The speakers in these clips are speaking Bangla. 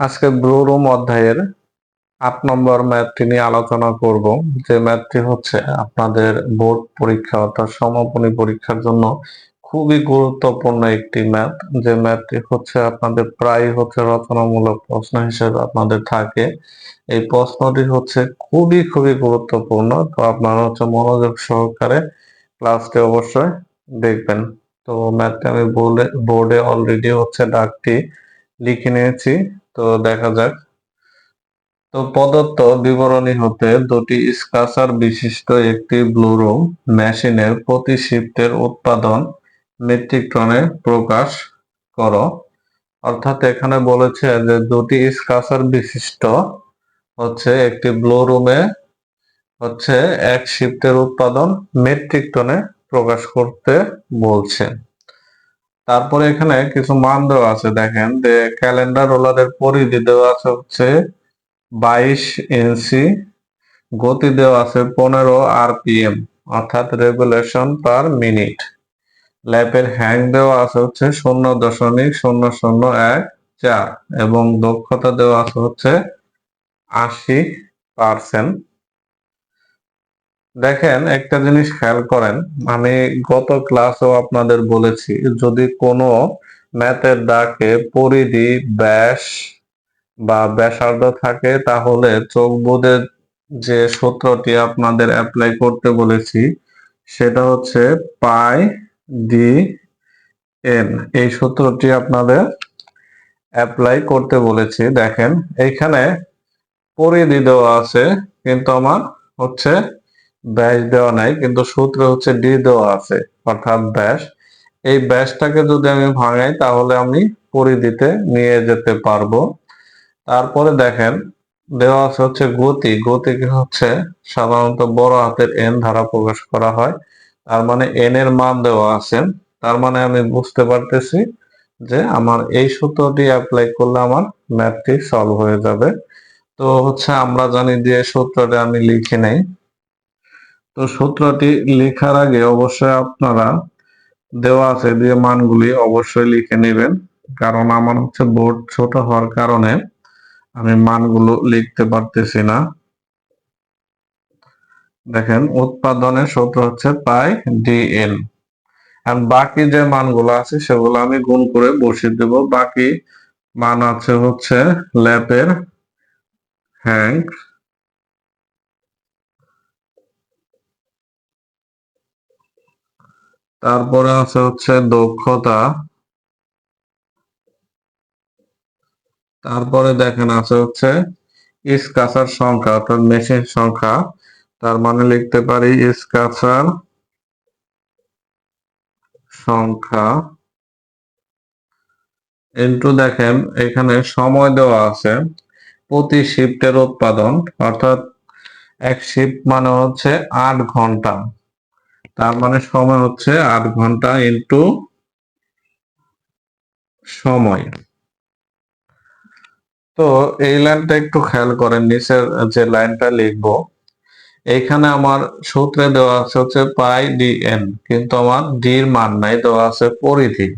আজকে ব্লু রুম অধ্যায়ের আট নম্বর ম্যাথটি নিয়ে আলোচনা করব। যে ম্যাথটি হচ্ছে আপনাদের বোর্ড পরীক্ষা অর্থাৎ সমাপনী পরীক্ষার জন্য খুবই গুরুত্বপূর্ণ একটি ম্যাথ। যে ম্যাথটি হচ্ছে আপনাদের প্রায় হচ্ছে রচনামূলক প্রশ্ন হিসেবে আপনাদের থাকে। এই প্রশ্নটি হচ্ছে খুবই খুবই গুরুত্বপূর্ণ। তো আপনারা হচ্ছে মনোযোগ সহকারে ক্লাসটি অবশ্যই দেখবেন। তো ম্যাথটি আমি বোর্ডে অলরেডি হচ্ছে ডাকটি লিখে নিয়েছি, তো দেখা যাক। তো প্রদত্ত বিবরণী হতে দুটি স্কাসার বিশিষ্ট একটি ব্লুরুম মেশিনের প্রতি শিফটের উৎপাদন, মেট্রিক টনে প্রকাশ করো। অর্থাৎ এখানে বলেছে যে দুটি স্কাসার বিশিষ্ট হচ্ছে একটি ব্লুরুমে হচ্ছে এক শিফটের উৎপাদন, মেট্রিক টনে প্রকাশ করতে বলছে। তারপরে এখানে কিছু মান দেওয়া আছে, দেখেন, যে ক্যালেন্ডার রোলারের পরিধি দেওয়া আছে হচ্ছে বাইশ ইঞ্চি, গতি দেওয়া আছে পনেরো আরপিএম, অর্থাৎ রেগুলেশন পার মিনিট। ল্যাপের হ্যাং দেওয়া আছে হচ্ছে শূন্য দশমিক শূন্য শূন্য এক চার, এবং দক্ষতা দেওয়া আছে হচ্ছে আশি পার্সেন্ট। দেখেন, একটা জিনিস খেয়াল করেন, আমি গত ক্লাসেও আপনাদের বলেছি, যদি কোনো ম্যাথের ডাকে পরিধি, ব্যাস বা ব্যাসার্ধ থাকে, তাহলে চোখ বোধের যে সূত্রটি আপনাদের অ্যাপ্লাই করতে বলেছি, সেটা হচ্ছে পাই ডি এন। এই সূত্রটি আপনাদের অ্যাপ্লাই করতে বলেছি, দেখেন এইখানে পরিধি দেওয়া আছে, কিন্তু আমার হচ্ছে ব্যাস দেওয়া নাই, কিন্তু সূত্র হচ্ছে ডি দেওয়া আছে, অর্থাৎ ব্যাস এই ব্যাসটাকে যদি আমি ভাঙাই, তাহলে আমি পরিধিতে নিয়ে যেতে পারব। তারপরে দেখেন, দেওয়া আছে হচ্ছে গতি। গতিকে হচ্ছে সাধারণত বড় হাতের এন ধারা প্রকাশ করা হয়। তার মানে এন এর মান দেওয়া আছে। তার মানে আমি বুঝতে পারতেছি যে আমার এই সূত্রটি অ্যাপ্লাই করলে আমার ম্যাথটি সলভ হয়ে যাবে। তো হচ্ছে আমরা জানি যে সূত্রটা আমি লিখে নেই। তো সূত্রটি লেখার আগে অবশ্যই আপনারা দেওয়া আছে যে মানগুলি অবশ্যই লিখে নেবেন, কারণ আমার হচ্ছে বোর্ড ছোট হওয়ার কারণে আমি মানগুলো লিখতে পারতেছি না। দেখেন, উৎপাদনের সূত্র হচ্ছে পাই ডিএন। আর বাকি যে মানগুলো আছে সেগুলো আমি গুণ করে বসিয়ে দেব। বাকি মান আছে হচ্ছে ল্যাপের হ্যাঙ্ক। তারপরে আছে হচ্ছে দক্ষতা। তারপরে দেখেন আছে হচ্ছে স্কাসার সংখ্যা, অর্থাৎ মেশিন সংখ্যা। তার মানে লিখতে পারি স্কাসার সংখ্যা। ইন্টু দেখেন, এখানে সময় দেওয়া আছে। প্রতি শিফটের উৎপাদন, অর্থাৎ এক শিফট মানে হচ্ছে আট ঘণ্টা। তার মানে সময় হচ্ছে আট ঘণ্টা ইন্টু সময়। তো এই লাইনটা একটু খেয়াল করেন, নিচের যে লাইনটা লিখব এইখানে আমার সূত্রে দেওয়া আছে হচ্ছে পাই ডি এন কিন্তু আমার ডির মান নাই, দেওয়া আছে পরিধি।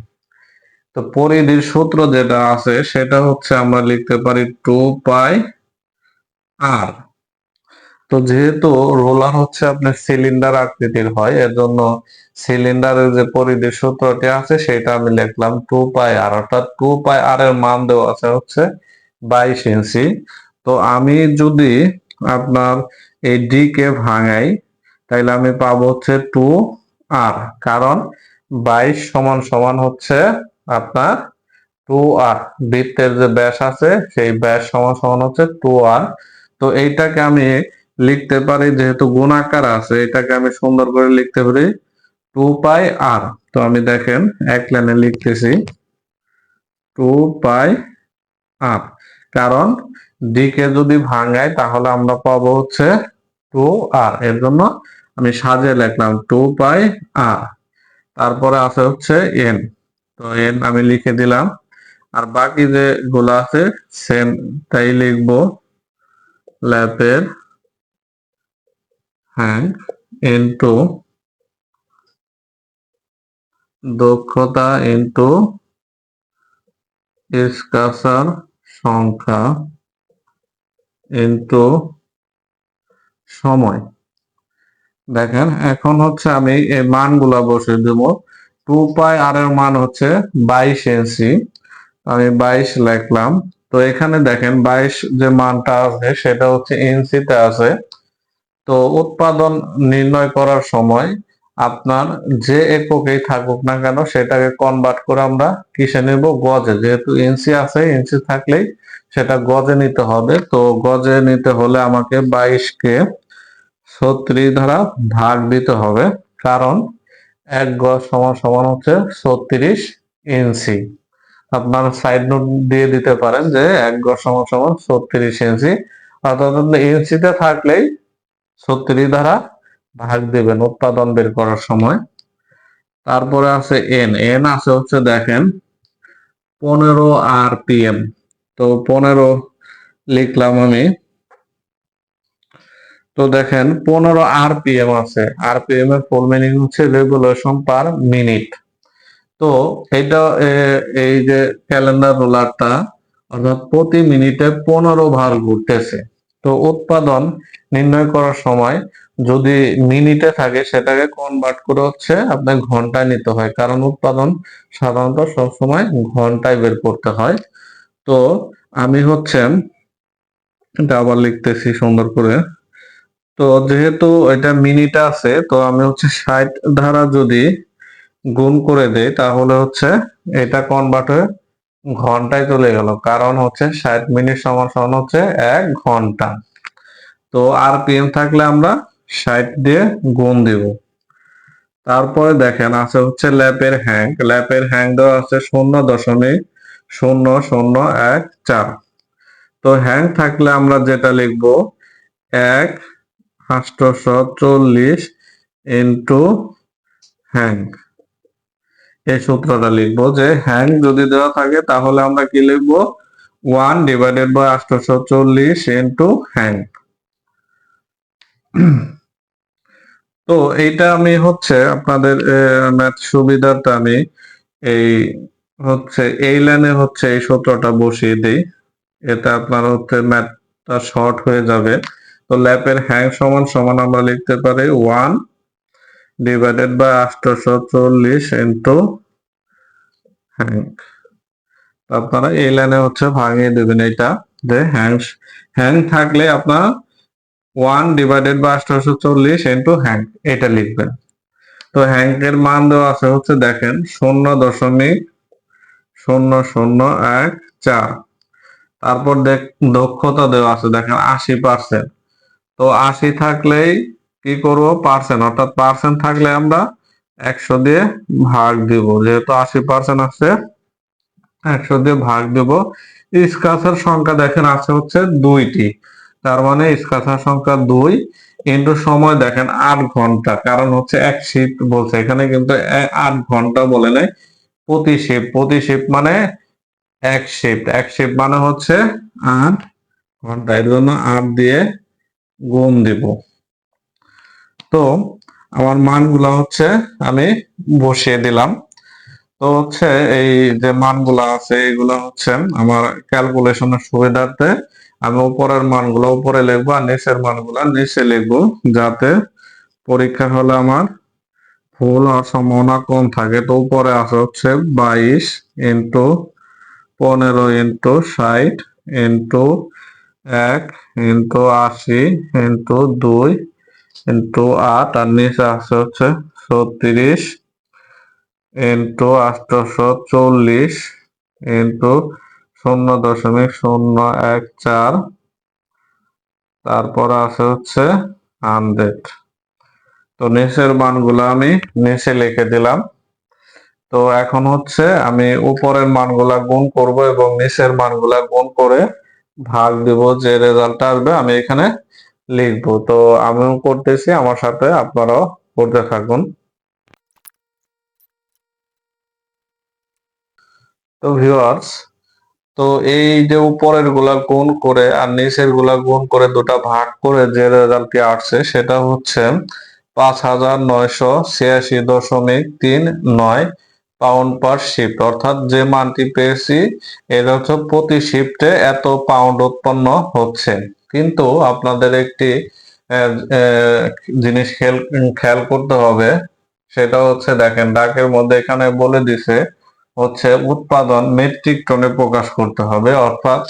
তো পরিধির সূত্র যেটা আছে, সেটা হচ্ছে আমরা লিখতে পারি টু পাই আর তো যেহেতু রোলার হচ্ছে আপনার সিলিন্ডার আকৃতির হয় এর জন্য সিলিন্ডারের যে পরিধির সূত্রটি আছে সেটা আমি লিখলাম টু পাই আর অর্থাৎ টু পাই আর এর মান দেওয়া আছে হচ্ছে বাইশ ইঞ্চি। তো আমি যদি আপনার এই ডি কে ভাঙাই, তাইলে আমি পাবো হচ্ছে টু আর কারণ বাইশ সমান সমান হচ্ছে আপনার টু আর বৃত্তের যে ব্যাস আছে সেই ব্যাস সমান সমান হচ্ছে টু আর তো এইটাকে আমি লিখতে পারি, যেহেতু গুণাকার আছে, এটাকে আমি সুন্দর করে লিখতে পারি টু পাই আর। তো আমি দেখেন, এক লাইনে লিখতেছি টু পাই আর। কারণ ডিকে যদি ভাঙাই তাহলে আমরা পাবো হচ্ছে টু আর। এর জন্য আমি সাজে লিখলাম টু পাই আর। তারপরে আছে হচ্ছে এন। তো এন আমি লিখে দিলাম। আর বাকি যে গুলো আছে, সেম তাই লিখব। ল্যাপের হ্যাঁ ইন্টু দক্ষতা ইন্টু স্কাসার সংখ্যা ইন্টু সময়। দেখেন, এখন হচ্ছে আমি এই মানগুলা বসে দেব। টু পাই আর এর মান হচ্ছে বাইশ ইঞ্চি আমি বাইশ লিখলাম। তো এখানে দেখেন, বাইশ যে মানটা আছে সেটা হচ্ছে ইঞ্চিতে আছে। তো উৎপাদন নির্ণয় করার সময় আপনার যে এককেই থাকুক না কেন সেটাকে কনভার্ট করে আমরা কিসে নেব? গজে। যেহেতু ইঞ্চি আছে ইঞ্চি থাকলেই সেটা গজে নিতে হবে। তো গজে নিতে হলে আমাকে বাইশকে ছত্রিশ দ্বারা ভাগ দিতে হবে। কারণ এক গজ সমান সমান হচ্ছে ছত্রিশ ইঞ্চি আপনার সাইড নোট দিয়ে দিতে পারেন যে এক গজ সমান সমান ছত্রিশ ইঞ্চি অর্থাৎ ইঞ্চিতে থাকলেই ছত্রিশ দ্বারা ভাগ দিবেন উৎপাদন বের করার সময়। তারপরে আছে এন এন আছে হচ্ছে দেখেন পনেরো আর পিএম তো পনেরো লিখলাম আমি। তো দেখেন পনেরো আরপিএম আছে। আরপিএম এর ফুল মিনিং হচ্ছে রেগুলেশন পার মিনিট তো এটা এই যে ক্যালেন্ডার রোলারটা অর্থাৎ প্রতি মিনিটে পনেরো বার ঘুরতেছে। তো উৎপাদন নির্ণয় করার সময় যদি মিনিটে থাকে সেটাকে কনভার্ট করে হচ্ছে আপনার ঘন্টায় নিতে হয়। কারণ উৎপাদন সাধারণত সবসময় ঘন্টায় বের করতে হয়। তো আমি হচ্ছে এটা আবার লিখতেছি সুন্দর করে। তো যেহেতু এটা মিনিট আছে, তো আমি হচ্ছে ষাট ধারা যদি গুণ করে দেই, তাহলে হচ্ছে এটা কনভার্ট হয়ে ঘন্টায় চলে গেল। কারণ হচ্ছে ষাট মিনিট সমান সমান হচ্ছে এক ঘণ্টা। তো আর পিএম থাকলে আমরা ষাট দিয়ে গুণ দিব। তারপরে দেখেন আছে হচ্ছে ল্যাপের হ্যাং ল্যাপের হ্যাং দেওয়া আছে শূন্য দশমিক শূন্য শূন্য এক চার। তো হ্যাং থাকলে আমরা যেটা লিখব, এক আষ্টশো চল্লিশ ইন্টু হ্যাঙ্ক। এই সূত্রটা লিখব যে হ্যাং যদি দেওয়া থাকে তাহলে আমরা কি লিখব? ওয়ান ডিভাইডেড বাই আষ্টশো চল্লিশ ইন্টু হ্যাং তো এইটা আমি হচ্ছে আপনাদের ম্যাথ সুবিধাটা আমি এই হচ্ছে, এই লাইনে হচ্ছে এই সূত্রটা বসিয়ে দিই। এটা আপনার হচ্ছে ম্যাথটা শর্ট হয়ে যাবে। তো ল্যাপের হ্যাং সমান সমান আমরা লিখতে পারি ওয়ান ডিভাইডেড বাই আটশোশো চল্লিশ ইন্টু হ্যাং আপনারা এই লাইনে হচ্ছে ভাঙিয়ে দেবেন এটা, যে হ্যাং হ্যাং থাকলে আপনার ওয়ান ডিভাইডেড বাই আটশোশো চল্লিশ ইন্টু হ্যাং এটা লিখবেন। তো হ্যাংকের মান দেওয়া আছে হচ্ছে দেখেন শূন্য দশমিক শূন্য শূন্য এক চার। তারপর দক্ষতা দেওয়া আছে দেখেন আশি পার্সেন্ট তো আশি থাকলেই কি করব? পার্সেন্ট অর্থাৎ পার্সেন্ট থাকলে আমরা একশো দিয়ে ভাগ দিব। যেহেতু আশি পার্সেন্ট আছে, একশো দিয়ে ভাগ দিব। স্কাসের সংখ্যা দেখেন আছে হচ্ছে দুইটি। তার মানে স্কাসার সংখ্যা দুই ইন্টু সময় দেখেন আট ঘণ্টা। কারণ হচ্ছে এক শিফট বলছে। এখানে কিন্তু আট ঘণ্টা বলে নাই, প্রতি শিফট প্রতি শিফট মানে এক শিফট এক শিফট মানে হচ্ছে আট ঘণ্টা। এর জন্য আট দিয়ে গুণ দিব। তো আমার মানগুলা হচ্ছে আমি বসিয়ে দিলাম। তো হচ্ছে এই যে মানগুলা আছে, এগুলা হচ্ছে আমার ক্যালকুলেশনের সুবিধার্থে আমি উপরের মানগুলো, উপরে লিখব আর নিচের মানগুলা নিচে লিখব যাতে পরীক্ষার হলে আমার ভুল হওয়ার সম্ভাবনা কম থাকে। তো উপরে আছে হচ্ছে বাইশ ইন্টু পনেরো ইন্টু ষাট ইন্টু এক ইন্টু আশি ইন্টু দুই ইন্টু আট আর নিচে আছে হচ্ছে ছত্রিশ। ইন্টু আটশো চল্লিশ। ইন্টু শূন্য দশমিক শূন্য এক চার। তারপর আছে হচ্ছে হান্ড্রেড। তো নিচের মানগুলো আমি নিচে লিখে দিলাম। তো এখন হচ্ছে আমি উপরের মানগুলা গুণ করব এবং নিচের মানগুলা গুণ করে ভাগ দিব যে রেজাল্ট আসবে। আমি এখানে লিখব। তো আমিও করতেছি, আমার সাথে আপনারাও করতে থাকুন। তো ভিউয়ার্স তো এই যে উপরেরগুলা গুণ করে আর নিচেরগুলা গুণ করে দুটা ভাগ করে যে রেজাল্টটি আসছে, সেটা হচ্ছে পাঁচ হাজার নয়শো ছিয়াশি দশমিক তিন নয় পাউন্ড পার শিফট। অর্থাৎ যে মানটি পেয়েছি এটা হচ্ছে প্রতি শিফটে এত পাউন্ড উৎপন্ন হচ্ছে। কিন্তু আপনাদের একটি জিনিস খেয়াল খেয়াল করতে হবে, সেটা হচ্ছে দেখেন, ডাকের মধ্যে এখানে বলে দিছে হচ্ছে উৎপাদন মেট্রিক টনে প্রকাশ করতে হবে। অর্থাৎ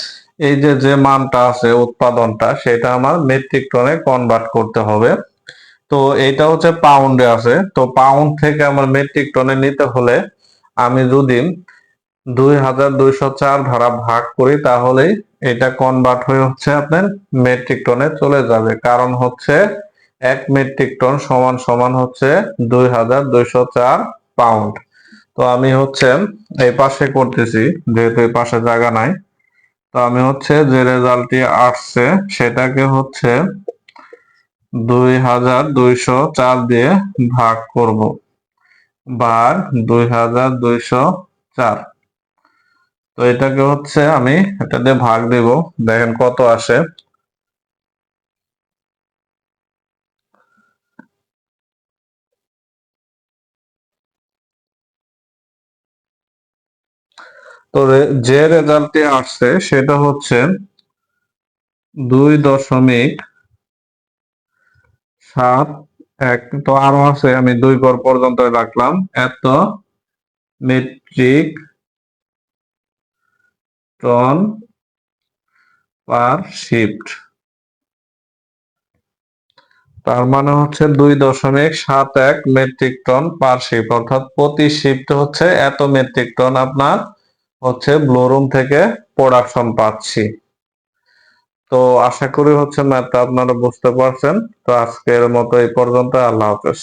এই যে যে মানটা আছে উৎপাদনটা, সেটা আমার মেট্রিক টনে কনভার্ট করতে হবে। তো এইটা হচ্ছে পাউন্ডে আছে। তো পাউন্ড থেকে আমার মেট্রিক টনে নিতে হলে আমি যদি দুই হাজার দুইশো চার ধারা ভাগ করি তাহলেই এটা কনভার্ট হয়ে হচ্ছে আপনার মেট্রিক টনে চলে যাবে। কারণ হচ্ছে এক মেট্রিক টন সমান সমান হচ্ছে দুই হাজার দুইশো চার পাউন্ড তো আমি হচ্ছে এই পাশে করতেছি, যেহেতু এই পাশে জায়গা নাই, তো আমি হচ্ছে যে রেজাল্টটি আসছে, সেটাকে হচ্ছে দুই হাজার দুইশো চার দিয়ে ভাগ করব। ভাগ দুই হাজার দুইশো চার। তো এটাকে হচ্ছে আমি এটা দিয়ে ভাগ দেব। দেখেন কত আসে। তো যে রেজাল্টটি আসছে সেটা হচ্ছে দুই দশমিক সাত এক, তো আরও আছে, আমি দুই ঘর পর্যন্ত রাখলাম। এত মেট্রিক টন পার শিফট তার মানে হচ্ছে দুই দশমিক সাত এক মেট্রিক টন পার শিফট অর্থাৎ প্রতি শিফট হচ্ছে এত মেট্রিক টন আপনার হচ্ছে ব্লোরুম থেকে প্রোডাকশন পাচ্ছি। তো আশা করি হচ্ছে ম্যাথটা আপনারা বুঝতে পারছেন। তো আজকের মতো এই পর্যন্ত, আল্লাহ হাফেজ।